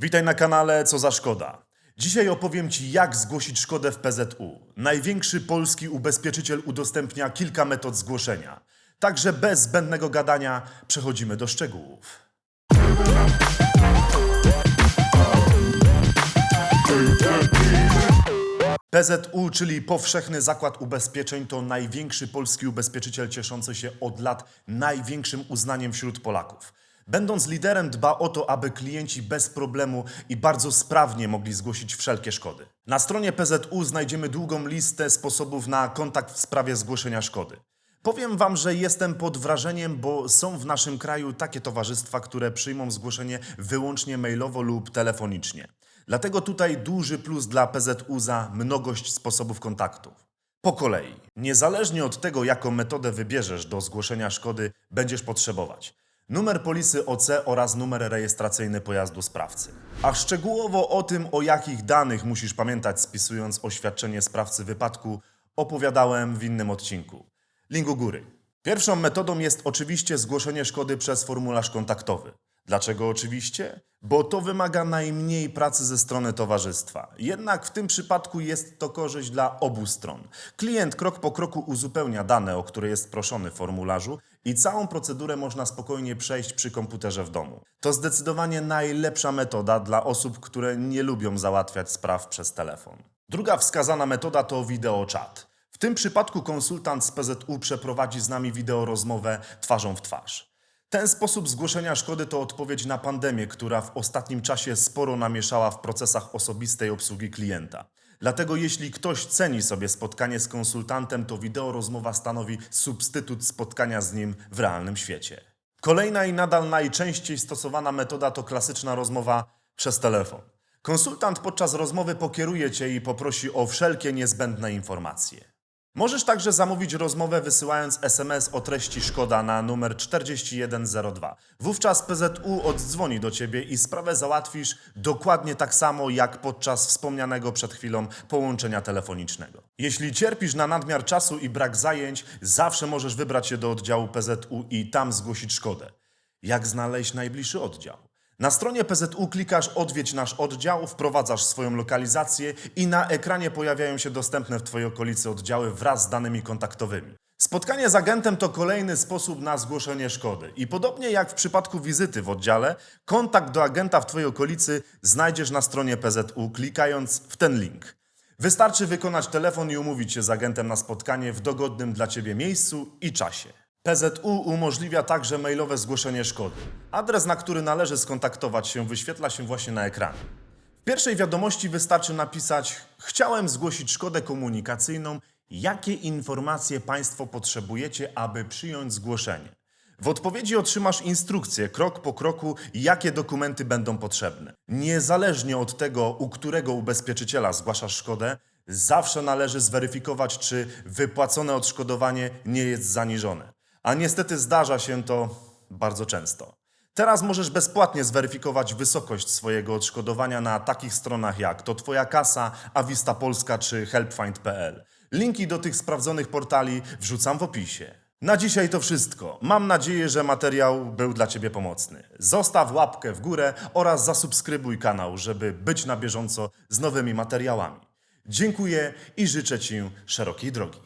Witaj na kanale Co za Szkoda. Dzisiaj opowiem Ci, jak zgłosić szkodę w PZU. Największy polski ubezpieczyciel udostępnia kilka metod zgłoszenia. Także bez zbędnego gadania przechodzimy do szczegółów. PZU, czyli Powszechny Zakład Ubezpieczeń, to największy polski ubezpieczyciel cieszący się od lat największym uznaniem wśród Polaków. Będąc liderem, dba o to, aby klienci bez problemu i bardzo sprawnie mogli zgłosić wszelkie szkody. Na stronie PZU znajdziemy długą listę sposobów na kontakt w sprawie zgłoszenia szkody. Powiem Wam, że jestem pod wrażeniem, bo są w naszym kraju takie towarzystwa, które przyjmą zgłoszenie wyłącznie mailowo lub telefonicznie. Dlatego tutaj duży plus dla PZU za mnogość sposobów kontaktu. Po kolei, niezależnie od tego, jaką metodę wybierzesz do zgłoszenia szkody, będziesz potrzebować numer polisy OC oraz numer rejestracyjny pojazdu sprawcy. A szczegółowo o tym, o jakich danych musisz pamiętać spisując oświadczenie sprawcy wypadku, opowiadałem w innym odcinku. Link u góry. Pierwszą metodą jest oczywiście zgłoszenie szkody przez formularz kontaktowy. Dlaczego oczywiście? Bo to wymaga najmniej pracy ze strony towarzystwa. Jednak w tym przypadku jest to korzyść dla obu stron. Klient krok po kroku uzupełnia dane, o które jest proszony w formularzu i całą procedurę można spokojnie przejść przy komputerze w domu. To zdecydowanie najlepsza metoda dla osób, które nie lubią załatwiać spraw przez telefon. Druga wskazana metoda to wideochat. W tym przypadku konsultant z PZU przeprowadzi z nami wideorozmowę twarzą w twarz. Ten sposób zgłoszenia szkody to odpowiedź na pandemię, która w ostatnim czasie sporo namieszała w procesach osobistej obsługi klienta. Dlatego jeśli ktoś ceni sobie spotkanie z konsultantem, to wideorozmowa stanowi substytut spotkania z nim w realnym świecie. Kolejna i nadal najczęściej stosowana metoda to klasyczna rozmowa przez telefon. Konsultant podczas rozmowy pokieruje Cię i poprosi o wszelkie niezbędne informacje. Możesz także zamówić rozmowę wysyłając SMS o treści Szkoda na numer 4102. Wówczas PZU oddzwoni do Ciebie i sprawę załatwisz dokładnie tak samo jak podczas wspomnianego przed chwilą połączenia telefonicznego. Jeśli cierpisz na nadmiar czasu i brak zajęć, zawsze możesz wybrać się do oddziału PZU i tam zgłosić szkodę. Jak znaleźć najbliższy oddział? Na stronie PZU klikasz Odwiedź nasz oddział, wprowadzasz swoją lokalizację i na ekranie pojawiają się dostępne w Twojej okolicy oddziały wraz z danymi kontaktowymi. Spotkanie z agentem to kolejny sposób na zgłoszenie szkody. I podobnie jak w przypadku wizyty w oddziale, kontakt do agenta w Twojej okolicy znajdziesz na stronie PZU klikając w ten link. Wystarczy wykonać telefon i umówić się z agentem na spotkanie w dogodnym dla Ciebie miejscu i czasie. PZU umożliwia także mailowe zgłoszenie szkody. Adres, na który należy skontaktować się, wyświetla się właśnie na ekranie. W pierwszej wiadomości wystarczy napisać: Chciałem zgłosić szkodę komunikacyjną. Jakie informacje Państwo potrzebujecie, aby przyjąć zgłoszenie? W odpowiedzi otrzymasz instrukcję krok po kroku, jakie dokumenty będą potrzebne. Niezależnie od tego, u którego ubezpieczyciela zgłaszasz szkodę, zawsze należy zweryfikować, czy wypłacone odszkodowanie nie jest zaniżone. A niestety zdarza się to bardzo często. Teraz możesz bezpłatnie zweryfikować wysokość swojego odszkodowania na takich stronach jak To Twoja Kasa, Avista Polska czy helpfind.pl. Linki do tych sprawdzonych portali wrzucam w opisie. Na dzisiaj to wszystko. Mam nadzieję, że materiał był dla Ciebie pomocny. Zostaw łapkę w górę oraz zasubskrybuj kanał, żeby być na bieżąco z nowymi materiałami. Dziękuję i życzę Ci szerokiej drogi.